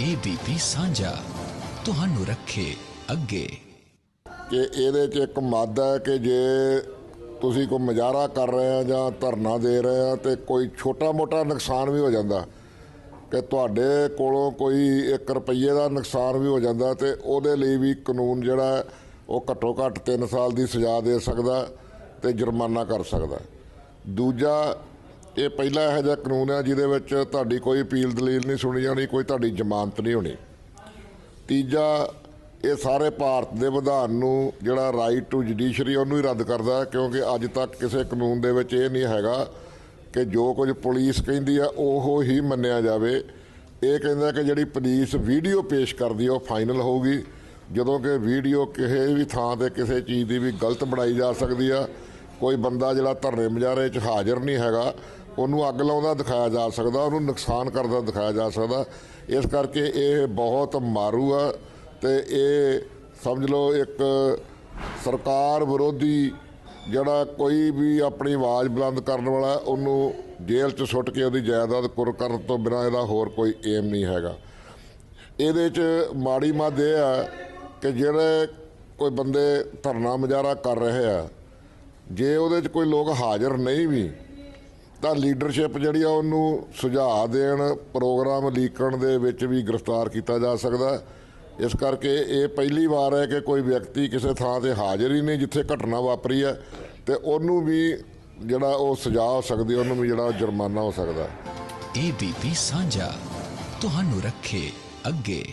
ABP ਸਾਂਝਾ, ਤੁਹਾਨੂੰ ਰੱਖੇ ਅੱਗੇ। ਕਿ ਇਹਦੇ 'ਚ ਇੱਕ ਮਾਦਾ ਹੈ ਕਿ ਜੇ ਤੁਸੀਂ ਕੋਈ ਮਜ਼ਾਰਾ ਕਰ ਰਹੇ ਆ ਜਾਂ ਧਰਨਾ ਦੇ ਰਹੇ ਆ ਤੇ ਕੋਈ ਛੋਟਾ-ਮੋਟਾ ਨੁਕਸਾਨ ਵੀ ਹੋ ਜਾਂਦਾ। ਕਿ ਤੁਹਾਡੇ ਕੋਲੋਂ ਕੋਈ 1 ਰੁਪਏ ਦਾ ਨੁਕਸਾਨ ਵੀ ਹੋ ਜਾਂਦਾ ਤੇ ਉਹਦੇ ਲਈ ਵੀ ਕਾਨੂੰਨ ਜਿਹੜਾ ਉਹ ਘੱਟੋ ਘੱਟ 3 ਸਾਲ ਦੀ ਸਜ਼ਾ ਦੇ ਸਕਦਾ ਤੇ ਜੁਰਮਾਨਾ ਕਰ ਸਕਦਾ। ਦੂਜਾ ਇਹ ਪਹਿਲਾ ਇਹੋ ਜਿਹਾ ਕਾਨੂੰਨ ਹੈ ਜਿਹਦੇ ਵਿੱਚ ਤੁਹਾਡੀ ਕੋਈ ਅਪੀਲ ਦਲੀਲ ਨਹੀਂ ਸੁਣੀ ਜਾਣੀ, ਕੋਈ ਤੁਹਾਡੀ ਜ਼ਮਾਨਤ ਨਹੀਂ ਹੋਣੀ। ਤੀਜਾ, ਇਹ ਸਾਰੇ ਭਾਰਤ ਦੇ ਵਿਧਾਨ ਨੂੰ ਜਿਹੜਾ ਰਾਈਟ ਟੂ ਜੁਡੀਸ਼ਰੀ ਉਹਨੂੰ ਹੀ ਰੱਦ ਕਰਦਾ ਕਿਉਂਕਿ ਅੱਜ ਤੱਕ ਕਿਸੇ ਕਾਨੂੰਨ ਦੇ ਵਿੱਚ ਇਹ ਨਹੀਂ ਹੈਗਾ ਕਿ ਜੋ ਕੁਝ ਪੁਲਿਸ ਕਹਿੰਦੀ ਆ, ਉਹ ਹੀ ਮੰਨਿਆ ਜਾਵੇ। ਇਹ ਕਹਿੰਦਾ ਕਿ ਜਿਹੜੀ ਪੁਲਿਸ ਵੀਡੀਓ ਪੇਸ਼ ਕਰਦੀ ਉਹ ਫਾਈਨਲ ਹੋਊਗੀ। ਜਦੋਂ ਕਿ ਵੀਡੀਓ ਕਿਸੇ ਵੀ ਥਾਂ ਤੇ ਕਿਸੇ ਚੀਜ਼ ਦੀ ਵੀ ਗਲਤ ਬਣਾਈ ਜਾ ਸਕਦੀ ਆ, ਕੋਈ ਬੰਦਾ ਜਿਹੜਾ ਧਰਨੇ ਮੁਜ਼ਾਹਰੇ 'ਚ ਹਾਜ਼ਰ ਨਹੀਂ ਹੈਗਾ ਉਹਨੂੰ ਅੱਗ ਲਾਉਂਦਾ ਦਿਖਾਇਆ ਜਾ ਸਕਦਾ, ਉਹਨੂੰ ਨੁਕਸਾਨ ਕਰਦਾ ਦਿਖਾਇਆ ਜਾ ਸਕਦਾ। ਇਸ ਕਰਕੇ ਇਹ ਬਹੁਤ ਮਾਰੂ ਆ ਤੇ ਇਹ ਸਮਝ ਲਓ ਇੱਕ ਸਰਕਾਰ ਵਿਰੋਧੀ ਜਿਹੜਾ ਕੋਈ ਵੀ ਆਪਣੀ ਆਵਾਜ਼ ਬੁਲੰਦ ਕਰਨ ਵਾਲਾ, ਉਹਨੂੰ ਜੇਲ੍ਹ 'ਚ ਸੁੱਟ ਕੇ ਉਹਦੀ ਜਾਇਦਾਦ ਕੁਰ ਕਰਨ ਤੋਂ ਬਿਨਾਂ ਇਹਦਾ ਹੋਰ ਕੋਈ ਏਮ ਨਹੀਂ ਹੈਗਾ। ਇਹਦੇ 'ਚ ਮਾੜੀ ਮੱਦ ਇਹ ਆ ਕਿ ਜਿਹੜੇ ਕੋਈ ਬੰਦੇ ਧਰਨਾ ਮੁਜ਼ਾਹਰਾ ਕਰ ਰਹੇ ਆ, ਜੇ ਉਹਦੇ 'ਚ ਕੋਈ ਲੋਕ ਹਾਜ਼ਰ ਨਹੀਂ ਵੀ ਤਾਂ ਲੀਡਰਸ਼ਿਪ ਜਿਹੜੀ ਆ ਉਹਨੂੰ ਸੁਝਾਅ ਦੇਣ ਪ੍ਰੋਗਰਾਮ ਲੀਕਣ ਦੇ ਵਿੱਚ ਵੀ ਗ੍ਰਿਫਤਾਰ ਕੀਤਾ ਜਾ ਸਕਦਾ ਇਸ ਕਰਕੇ ਇਹ ਪਹਿਲੀ ਵਾਰ ਹੈ ਕਿ ਕੋਈ ਵਿਅਕਤੀ ਕਿਸੇ ਥਾਂ ਤੇ ਹਾਜ਼ਰ ਹੀ ਨਹੀਂ ਜਿੱਥੇ ਘਟਨਾ ਵਾਪਰੀ ਹੈ ਤੇ ਉਹਨੂੰ ਵੀ ਜਿਹੜਾ ਉਹ ਸਜ਼ਾ ਹੋ ਸਕਦੀ ਉਹਨੂੰ ਵੀ ਜਿਹੜਾ ਜੁਰਮਾਨਾ ਹੋ ਸਕਦਾ ਏਬੀਪੀ ਸਾਂਝਾ, ਤੁਹਾਨੂੰ ਰੱਖੇ ਅੱਗੇ।